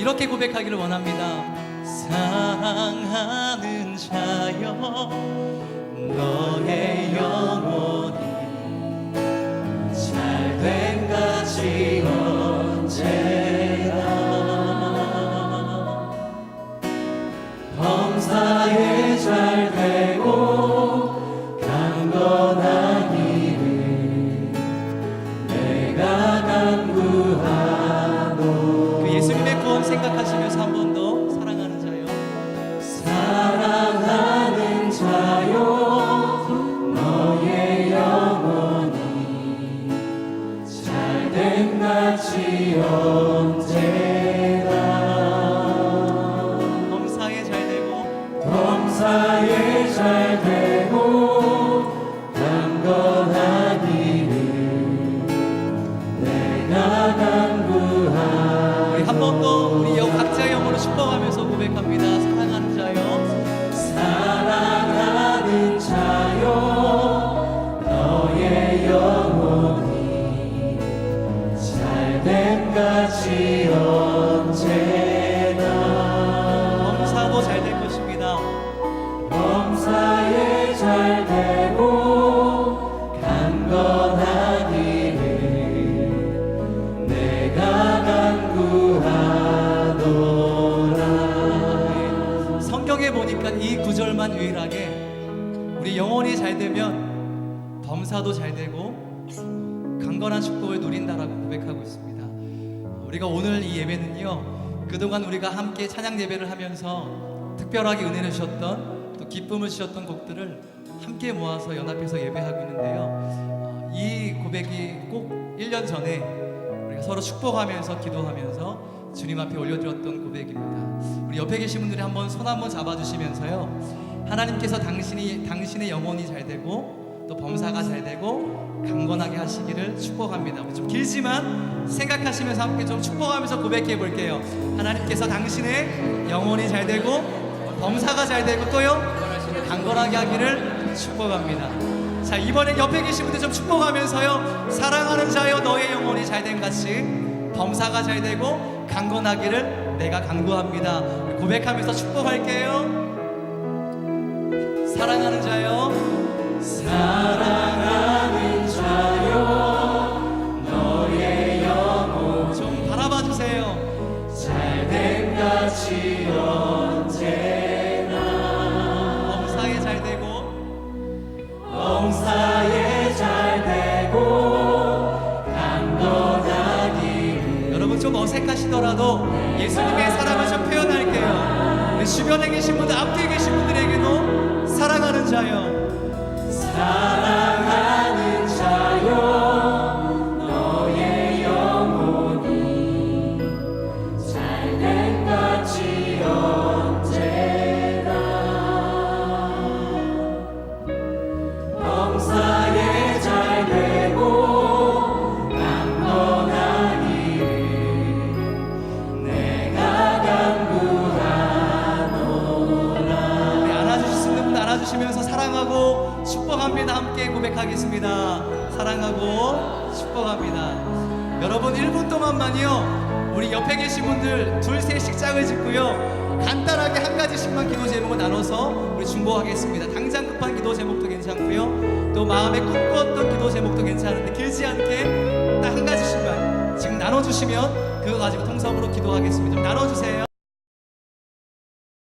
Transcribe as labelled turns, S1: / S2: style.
S1: 이렇게 고백하기를 원합니다. 사랑하는 자여 생각하시면서 한번 우리 영 각자의 영으로 축복하면서 고백합니다. 사랑하는 자요 구절만 유일하게 우리 영혼이 잘 되면 범사도 잘 되고 강건한 축복을 누린다라고 고백하고 있습니다. 우리가 오늘 이 예배는요 그동안 우리가 함께 찬양 예배를 하면서 특별하게 은혜를 주셨던 또 기쁨을 주셨던 곡들을 함께 모아서 연합해서 예배하고 있는데요 어, 이 고백이 꼭 1년 전에 우리가 서로 축복하면서 기도하면서 주님 앞에 올려드렸던 고백입니다. 우리 옆에 계신 분들이 한번 손 한번 잡아주시면서요 하나님께서 당신이 당신의 영혼이 잘 되고 또 범사가 잘 되고 강건하게 하시기를 축복합니다. 좀 길지만 생각하시면서 함께 좀 축복하면서 고백해 볼게요. 하나님께서 당신의 영혼이 잘 되고 범사가 잘 되고 또요 강건하게 하기를 축복합니다. 자 이번에 옆에 계신 분들 좀 축복하면서요 사랑하는 자여 너의 영혼이 잘 된 같이 범사가 잘 되고 강건하기를 내가 간구합니다. 고백하면서 축복할게요. 사랑하는 자요 사랑하는 어색하시더라도 예수님의 사랑을 좀 표현할게요. 우리 주변에 계신 분들 앞뒤에 계신 분들에게도 사랑하는 자요 사랑하는 함께 고백하겠습니다. 사랑하고 축복합니다. 여러분 1분 동안만요. 우리 옆에 계신 분들 둘 셋씩 짝을 짓고요. 간단하게 한 가지씩만 기도 제목을 나눠서 우리 중보하겠습니다. 당장 급한 기도 제목도 괜찮고요. 또 마음에 꿈꿨던 기도 제목도 괜찮은데 길지 않게 딱 한 가지씩만 지금 나눠주시면 그거 가지고 통성으로 기도하겠습니다. 좀 나눠주세요